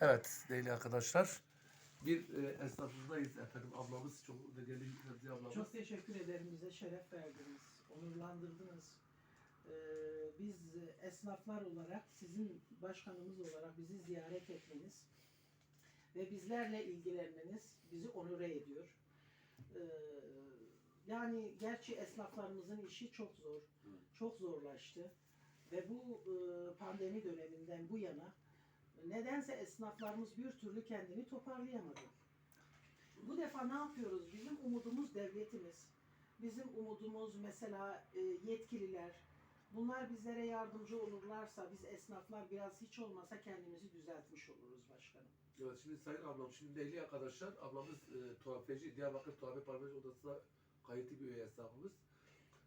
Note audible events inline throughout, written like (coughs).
Evet değerli arkadaşlar. Bir e, esnafımızdayız efendim. Ablamız çok değerli Remziye ablamız. Çok teşekkür ederim bize şeref verdiniz, onurlandırdınız. Ee, biz esnaflar olarak, sizin başkanımız olarak bizi ziyaret etmeniz ve bizlerle ilgilenmeniz bizi onure ediyor. Ee, yani gerçi esnaflarımızın işi çok zor, çok zorlaştı ve bu e, pandemi döneminden bu yana nedense esnaflarımız bir türlü kendini toparlayamadı. Bu defa ne yapıyoruz? Bizim umudumuz devletimiz. Bizim umudumuz mesela e, yetkililer. Bunlar bizlere yardımcı olurlarsa biz esnaflar biraz hiç olmasa kendimizi düzeltmiş oluruz başkanım. Evet şimdi Sayın ablam, şimdi değerli arkadaşlar, ablamız e, tuhafeci, Diyarbakır Tuhafe Parmacı Odası'na kayıtlı bir üye esnafımız.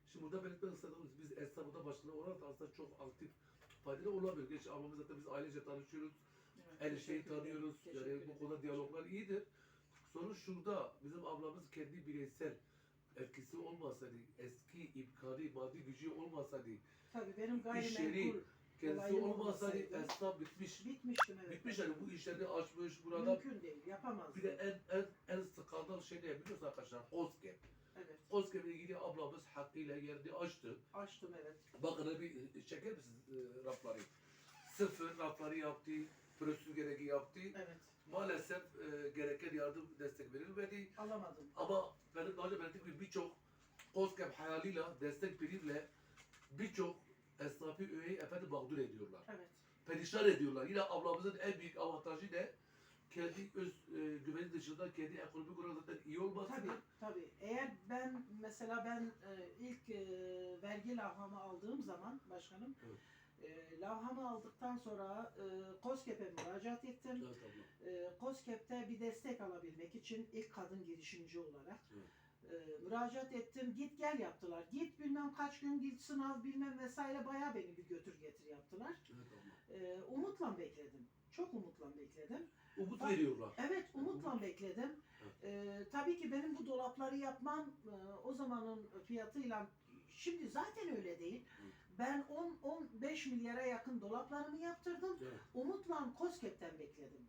Şimdi burada belirtmek istediğimiz, biz esnafında başkanı olarak da aslında çok aktif faydalı olabilir. Geç ablamız zaten biz ailece tanışıyoruz, her şeyi teşekkür ederim. tanıyoruz. Teşekkür Yani bu konuda diyaloglar iyidir. Sorun şurada, bizim ablamız kendi bireysel etkisi olmasaydı, eski imkanı, maddi gücü olmasaydı, Tabii benim İş yeri gayrimenkul kendisi Olayım olmasaydı olmasaydı. esnaf bitmiş. bitmiştim evet. Bitmiş yani bu işleri açmış burada. Mümkün değil, yapamazdım. Bir de en en en skandal şey ne biliyorsunuz arkadaşlar? COSGAP. Hakkıyla yerini açtı. açtım evet. Bakın bir çeker misiniz e, rafları? Sıfır rafları yaptı, prosedür gereği yaptı. Evet, Maalesef e, gereken yardım destek verilmedi. alamadım. Ama benim daha önce belirttiğim gibi birçok COSGAP hayaliyle, destek primle birçok esnafı üyeyi efendim mağdur ediyorlar. Evet, Perişan ediyorlar. Yine ablamızın en büyük avantajı ne? Kendi öz e, güveni dışında kendi ekonomik olarak zaten iyi olması. tabii, tabii. Eğer ben, mesela ben e, ilk e, vergi lavhamı aldığım zaman başkanım, e, lavhamı aldıktan sonra e, KOSGEB'e müracaat ettim. Evet abla. e, KOSGEB'te bir destek alabilmek için ilk kadın girişimci olarak e, müracaat ettim. Git gel yaptılar. Git bilmem kaç gün git sınav bilmem vesaire bayağı beni bir götür getir yaptılar. Evet abla. E, umutla bekledim. Çok umutla bekledim. Umut Bak- veriyorlar. Evet umutla bekledim. E, tabii ki benim bu dolapları yapmam e, o zamanın fiyatıyla şimdi zaten öyle değil. Ben 10-15 milyara yakın dolaplarımı yaptırdım. Evet. Umutla KOSGEB'ten bekledim.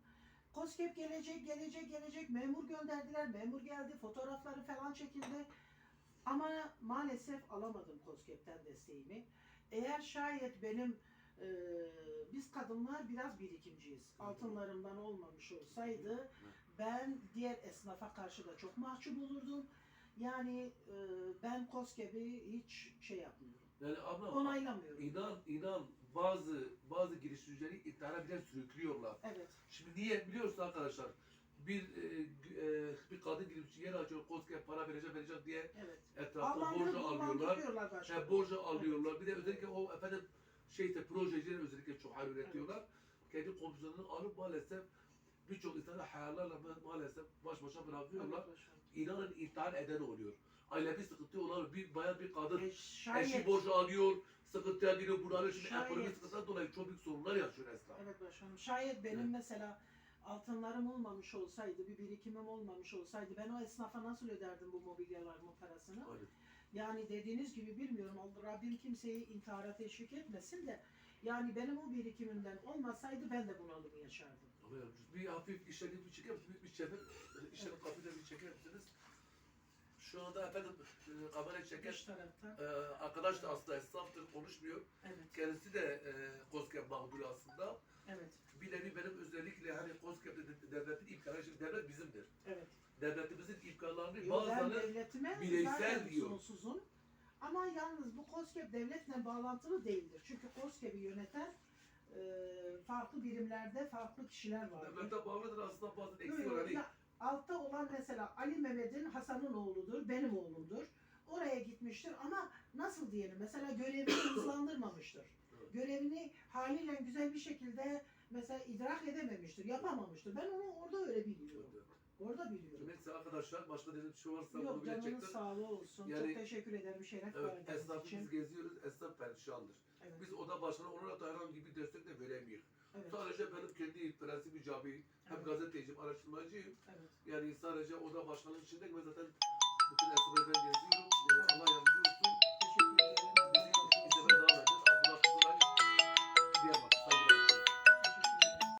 KOSGEB gelecek, gelecek, gelecek. Memur gönderdiler. Memur geldi. Fotoğrafları falan çekildi. Ama maalesef alamadım KOSGEB'ten desteğimi. Eğer şayet benim e, biz kadınlar biraz birikimciyiz. Altınlarımdan olmamış olsaydı ben diğer esnafa karşı da çok mahcup olurdum. Yani e, ben KOSGEB'i hiç şey yapmıyorum. Yani abla Onaylamıyorum. inan inan bazı bazı girişimcileri intihara bile sürüklüyorlar. Evet. Şimdi niye biliyorsun arkadaşlar? Bir e, e, bir kadın girişimci yer açıyor, koskep para verecek verecek diye Evet. etrafta borcu alıyorlar. Yani borcu alıyorlar. Bir de özellikle o efendim şeyde projeciler özellikle çok hayal üretiyorlar. Kendi komşularını alıp maalesef birçok insanı hayallerle ma- maalesef baş başa bırakıyorlar. Evet. İnanın intihar eden oluyor. Ailevi sıkıntı olan bir bayan bir kadın E, eşi şayet, borcu alıyor, sıkıntıya giriyor, bunları şimdi Şayet. ekonomik sıkıntıdan dolayı çok büyük sorunlar yaşıyor esnaf. evet başkanım. Şayet benim Evet. mesela altınlarım olmamış olsaydı, bir birikimim olmamış olsaydı ben o esnafa nasıl öderdim bu mobilyalarımın parasını? Aynen. Yani dediğiniz gibi bilmiyorum. Rabbim kimseyi intihara teşvik etmesin de yani benim o birikimimden olmasaydı ben de bunalımı yaşardım. Ama yani bir hafif işleri bir çeker misiniz? Bir çevir, (laughs) işleri kapıyla bir çeker misiniz? Şu anda efendim e, kamerayı Dış çeker. E, arkadaş da aslında esnaftır, konuşmuyor. Evet, Kendisi de e, KOSGEB mağduru aslında. evet, Bir nevi benim özellikle hani KOSGEB'de de- devletin imkanı, şimdi devlet bizimdir. evet. Devletimizin imkanlarını Yo, ben bazıları devletime bireysel zaten diyor. sonsuzum. Ama yalnız bu KOSGEB devletle bağlantılı değildir. Çünkü KOSGEB'i yöneten e, farklı birimlerde farklı kişiler var. devlete bağlıdır aslında bazen eksik ya, altta olan mesela Ali Mehmet'in Hasan'ın oğludur, benim oğlumdur. Oraya gitmiştir ama nasıl diyelim mesela görevini (coughs) hızlandırmamıştır. Evet. Görevini haliyle güzel bir şekilde mesela idrak edememiştir, yapamamıştır. Ben onu orada öyle biliyorum. Orada biliyorum. Neyse arkadaşlar başka dediğim bir şey varsa bunu Yok canınız bilecektir. sağlığı olsun. Yani- Çok teşekkür ederim şeref Evet, verdiğiniz esnafı için. biz geziyoruz, esnaf perişandır. Evet, Biz oda başkanı olarak da herhangi bir destek de veremiyoruz. evet, Sadece benim kendi prensibi cabi, hem Evet. gazeteciyim, araştırmacıyım. evet. Yani sadece oda başkanının içinde ve zaten